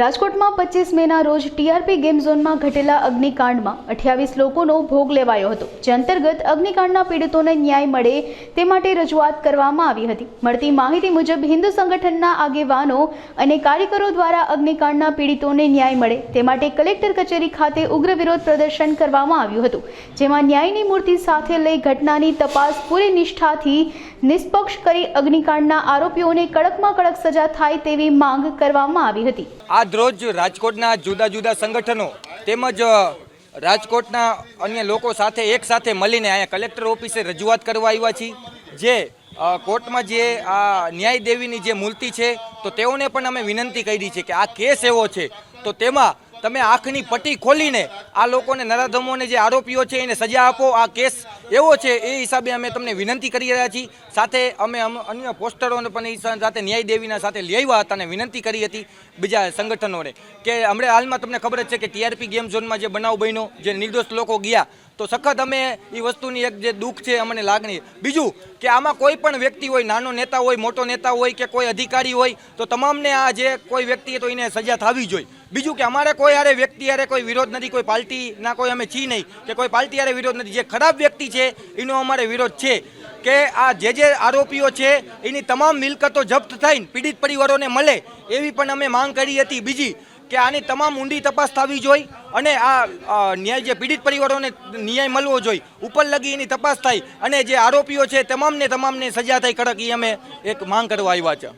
રાજકોટમાં પચીસ મેના રોજ ટીઆરપી ગેમ ઝોનમાં ઘટેલા અગ્નિકાંડમાં અઠ્યાવીસ લોકોનો ભોગ લેવાયો હતો. જે અંતર્ગત અગ્નિકાંડના પીડિતોને ન્યાય મળે તે માટે રજૂઆત કરવામાં આવી હતી. મળતી માહિતી મુજબ હિન્દુ સંગઠનના આગેવાનો અને કાર્યકરો દ્વારા અગ્નિકાંડના પીડિતોને ન્યાય મળે તે માટે કલેક્ટર કચેરી ખાતે ઉગ્ર વિરોધ પ્રદર્શન કરવામાં આવ્યું હતું. જેમાં ન્યાયની મૂર્તિ સાથે લઈ ઘટનાની તપાસ પૂરી નિષ્ઠાથી નિષ્પક્ષ કરી અગ્નિકાંડના આરોપીઓને કડકમાં કડક સજા થાય તેવી માંગ કરવામાં આવી હતી. આજ રોજ રાજકોટના જુદા જુદા સંગઠનો તેમજ રાજકોટના અન્ય લોકો સાથે એક સાથે મળીને અહીંયા કલેક્ટર ઓફિસે રજૂઆત કરવા આવ્યા છીએ. જે કોર્ટમાં જે, આ, ન્યાય દેવીની જે મૂર્તિ છે, તો તેઓને પણ અમે વિનંતી કરી છે કે આ કેસ એવો છે, તો તેમાં તમે આંખની પટ્ટી ખોલીને આ લોકોને નરાધમોને જે આરોપીઓ છે એને સજા આપો, આ કેસ એવો છે, એ હિસાબે અમે તમને વિનંતી કરી રહ્યા છીએ. સાથે અમે અન્ય પોસ્ટરોને પણ સાથે ન્યાય દેવીના સાથે આવ્યા હતા અને વિનંતી કરી હતી બીજા સંગઠનોને. કે હમણાં હાલમાં તમને ખબર જ છે કે ટીઆરપી ગેમ ઝોનમાં જે બનાવ બન્યો, જે નિર્દોષ લોકો ગયા તો સખત અમે એ વસ્તુની એક જે દુઃખ છે, અમને લાગણી. બીજું કે આમાં કોઈ પણ વ્યક્તિ હોય, નાનો નેતા હોય, મોટો નેતા હોય કે કોઈ અધિકારી હોય, તો તમામને આ જે કોઈ વ્યક્તિ તો એને સજા થવી જોઈએ. બીજું કે અમારે કોઈ હારે વ્યક્તિ હારે કોઈ વિરોધ નથી, કોઈ પાર્ટીના કોઈ અમે છી નહીં. કે કોઈ પાર્ટી હારે વિરોધ નથી. જે ખરાબ વ્યક્તિ છે, એનો અમારે વિરોધ છે. કે આ જે જે આરોપીઓ છે, એની તમામ મિલકતો જપ્ત થઈને પીડિત પરિવારોને મળે, એવી પણ અમે માંગ કરી હતી. બીજી કે આની તમામ ઊંડી તપાસ થવી જોઈએ અને આ ન્યાય જે પીડિત પરિવારોને ન્યાય મળવો જોઈએ ઉપર લગી એની તપાસ થાય અને જે આરોપીઓ છે, તમામને તમામને સજા થાય, કડક એ અમે એક માંગ કરવા આવ્યા છે.